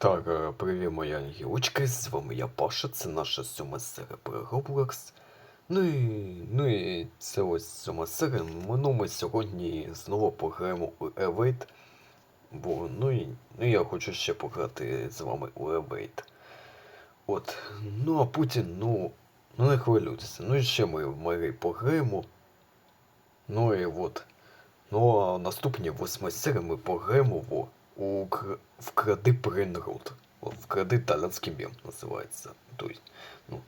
Так, е, привіт, моя ангелочка, з вами я Паша, це наша сьома серія про Roblox. Ну і, ну і це ось сьома серія, ну ми сьогодні знову пограємо у Evade. Бо, ну і, ну я хочу ще пограти з вами у Evade. От, ну а потім, ну, ну не хвилюйтеся, ну і ще ми в Марі пограємо. Ну і от. Ну а в наступній восьмій серії ми пограємо в, вкради Брейнрут. Вкради талантський мем називається. Тобто, ну.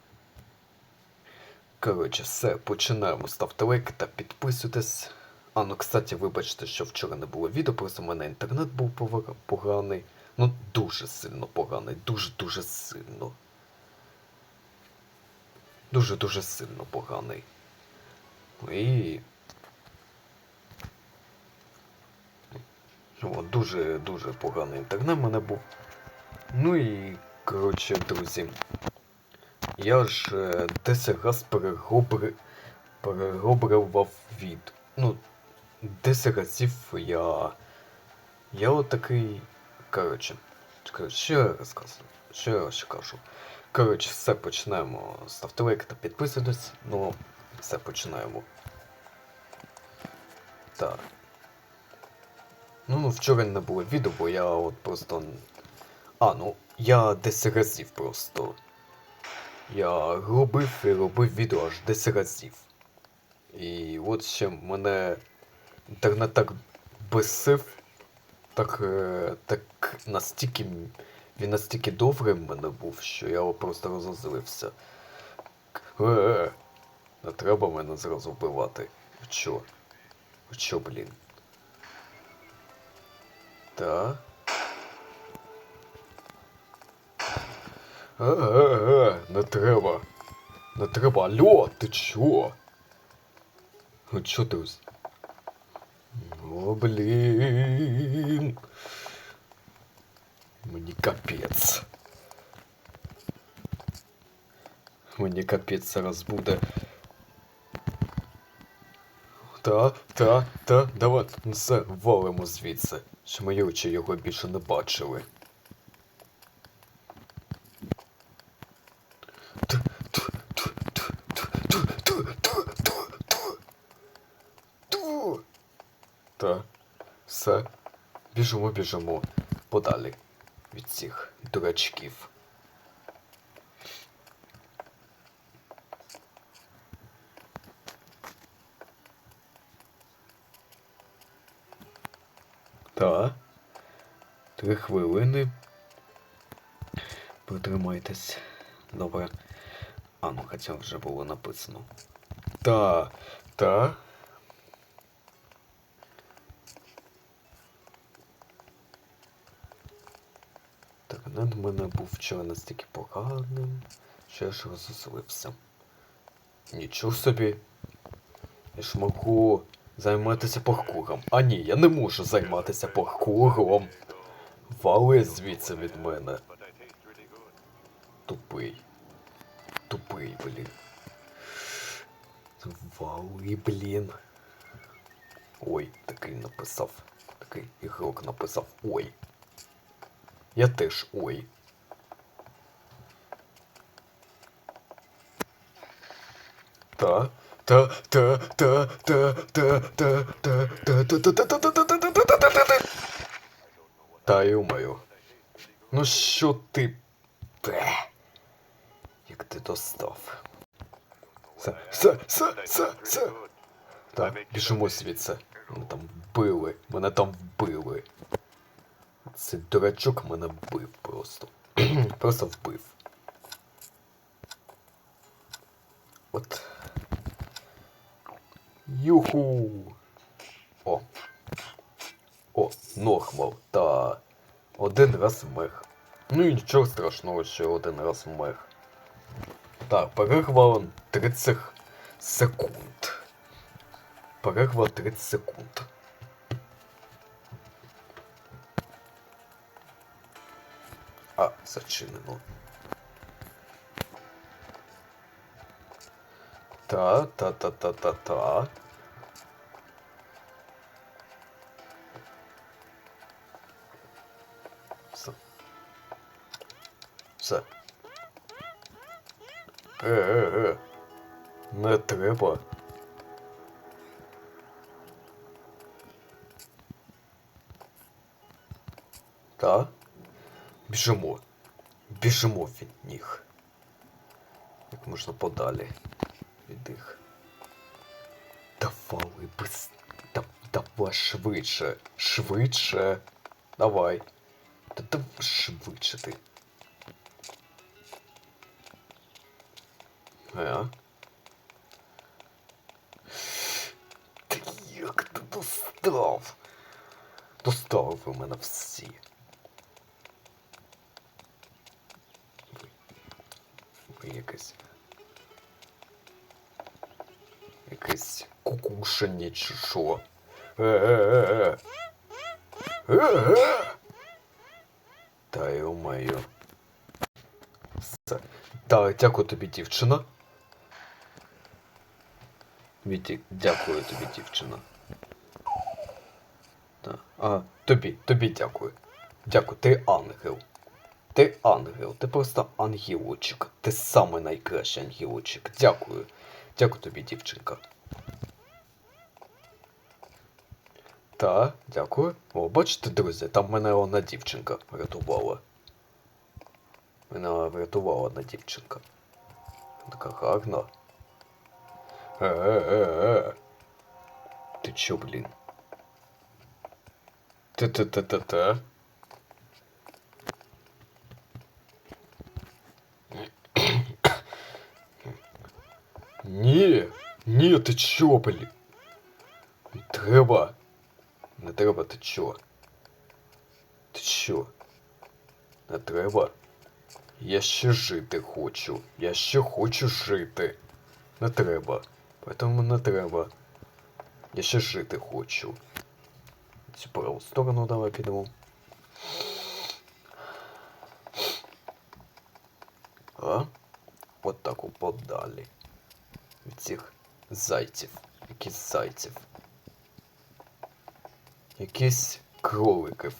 Коротше, все, починаємо. Ставте лайк та підписуйтесь. А, ну, кстати, вибачте, що вчора не було відео, просто в мене інтернет був поганий. Ну, дуже сильно поганий, дуже-дуже сильно. Дуже-дуже сильно поганий. І О, дуже дуже поганий інтернет в мене був. Ну і, коротше, друзі. Я ж е, 10 раз переробри... перероблював від. Ну, 10 разів я. Я отакий. Коротше, що я розказую? Що я ще кажу? Коротше, все починаємо. Ставте лайк та підписуйтесь. Ну, все починаємо. Так. Ну, ну, вчора не було відео, бо я от просто. А, ну, я 10 разів просто. Я робив і робив відео аж 10 разів. І от ще мене інтернет так бесив, так, е, так настільки. Він настільки довгий в мене був, що я просто розозлився. Е, не треба мене зразу вбивати. Чо? Чо, блін? Та. Е-е-е, не треба. Не треба. Алло, ти чо? Ну чо ти? ось- О, блін. Мені капець. Мені капець зараз буде. Та, та, та, давай, ну все, валимо звідси, що мої очі його більше не бачили. Та все. Біжимо, біжимо подалі від цих дурачків. Та. Три хвилини. Протримайтесь. Добре. А, ну хоча вже було написано. Та. Та. Так, над мене був вчора настільки поганим, що я ж розозлився. Нічого собі. Я ж можу займатися паркуром. А ні, я не можу займатися паркуром. Вали звідси від мене. Тупий. Тупий, блін. Вали, блін. Ой, такий написав. Такий ігрок написав ой. Я теж ой. Та, та-та-та-та-та-та-та-та-та-та--та-та-та-та-та-та. що ти бе? Як ти достав? са, са, са, са. все. Так, біжимо звідси. Мене там вбили, мене там вбили. Цей дурачок мене вбив просто. просто вбив. От. Юху. О. О, нохвал. Та. Один раз мех. Ну і нічого страшного, що один раз мех. Так, перерва 30 секунд. Перерва 30 секунд. А, зачинено. Та, Все. Е, е, е. Не треба. Та? Біжимо. Біжимо від них. Як можна подалі від них. Давай, без... Давай швидше. Швидше. Давай. Та давай швидше ти. А? Як ти достав? Достав ви мене всі. Ви, ви якесь. Кукушення чи що? Та йо-моє. Все. Так, дякую тобі, дівчина. Віті, дякую тобі, дівчина. Так. А, тобі, тобі дякую. Дякую, ти ангел. Ти ангел, ти просто ангелочок. Ти самий найкращий ангелочок. Дякую. Дякую тобі, дівчинка. Та, дякую. О, бачите, друзі, там мене одна дівчинка врятувала. Мене врятувала одна дівчинка. Така гарна. Е-е-е-е. Ти чо, блін? Та-та-та-та-та. Ні, ні, ти чо, блін? Не треба. Не треба, ти чо? Ти чо? Не треба. Я ще жити хочу. Я ще хочу жити. Не треба. Поэтому не треба. Я ще жити хочу. Цю праву сторону давай підемо. А? От так подалі. Від цих зайців. Якісь зайців. Якісь кроликів.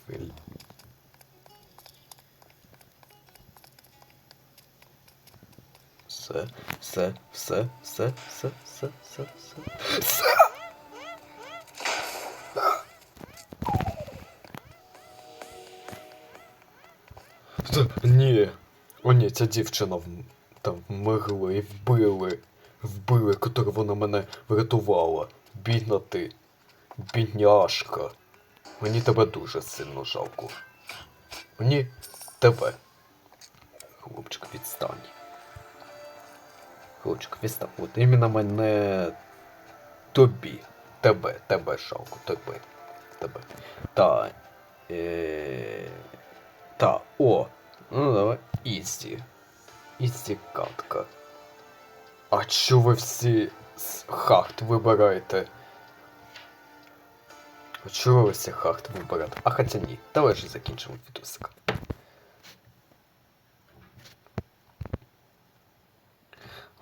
Все, все, все, все, все, все, все, все. Все! Ні. О, ні, ця дівчина в... там вмерла і вбили. Вбили, котру вона мене врятувала. Бідна ти. Бідняшка. Мені тебе дуже сильно жалко. Мені тебе. Хлопчик, відстань. Хлопчик, відстань. От іменно мене тобі. Тебе, тебе жалко, тебе. Тебе. Та. Е... Та, о. Ну давай. Ізі. Ізі катка. А чо ви всі з хард вибираєте? А чого ви всі хард вибираєте? А хоча ні. Давай же закінчимо відосик.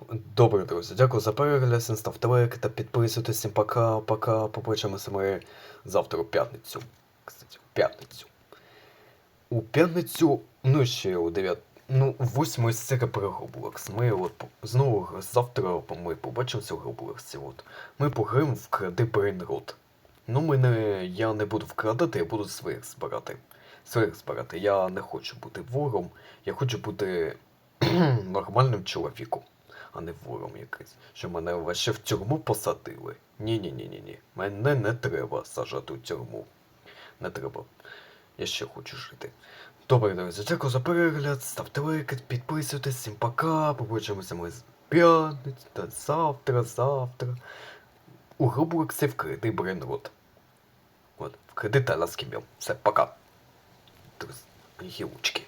Добре, друзі, дякую за перегляд, ставте лайк та підписуйтесь. Всім пока-пока. Побачимося ми завтра у п'ятницю. Кстати, у п'ятницю. У п'ятницю, ну ще у 9. Ну, восьмої серії про Roblox. Ми от знову завтра ми побачимося в Roblox. От. Ми пограємо в кради Брейнрот. Ну, ми не, я не буду вкрадати, я буду своїх збирати. Своїх збирати. Я не хочу бути вором, я хочу бути нормальним чоловіком, а не вором якийсь. Що мене ваще в тюрму посадили. Ні-ні-ні-ні-ні. Мене не треба сажати у тюрму. Не треба. Я ще хочу жити. Добре, друзі, дякую за перегляд, ставте лайки, підписуйтесь, всім пока, побачимося ми з п'ятниці та завтра, завтра. У Роблоксі вкритий брейнрот. От, вкритий таласкім'ям. Все, пока. Друзі, гілочки.